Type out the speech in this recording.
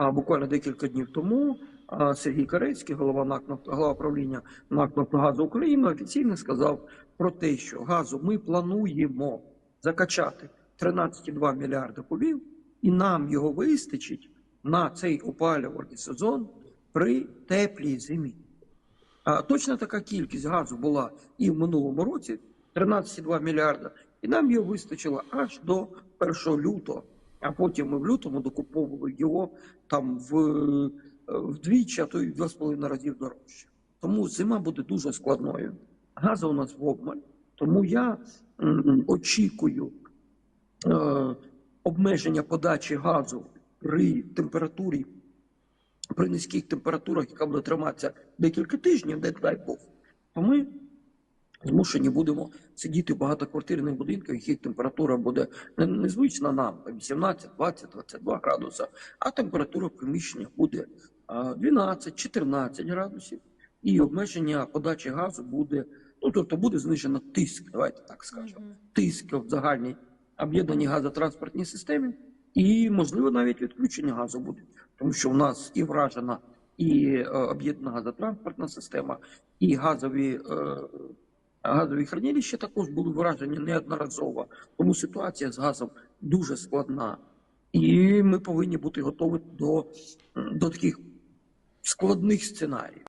А буквально декілька днів тому Сергій Карецький, голова НАК «Нафто- голова правління НАК «Нафтогазу України, офіційно сказав про те, що газу ми плануємо закачати 13,2 мільярди кубів, і нам його вистачить на цей опалювальний сезон при теплій зимі. А точно така кількість газу була і в минулому році 13,2 мільярда, і нам його вистачило аж до 1 лютого. А потім ми в лютому докуповували його там в, е, вдвічі, а то й в 2,5 разів дорожче. Тому зима буде дуже складною. Газу у нас в обмаль. Тому я очікую е, обмеження подачі газу при температурі при низьких температурах, яка буде триматися декілька тижнів, не дай Бог, то ми змушені будемо сидіти в багатоквартирних будинках, яких температура буде не- незвична нам там 18, 20, 22 градуси, а температура в приміщеннях буде 12, 14 градусів, і обмеження подачі газу буде, ну тобто буде знижено тиск, давайте так скажемо, тиск в загальній об'єднаній газотранспортній системі, і можливо навіть відключення газу буде, тому що в нас і вражена і е, об'єднана газотранспортна система, і газові. Е, Газові хранилища також були вражені неодноразово, тому ситуація з газом дуже складна, і ми повинні бути готові до, до таких складних сценаріїв.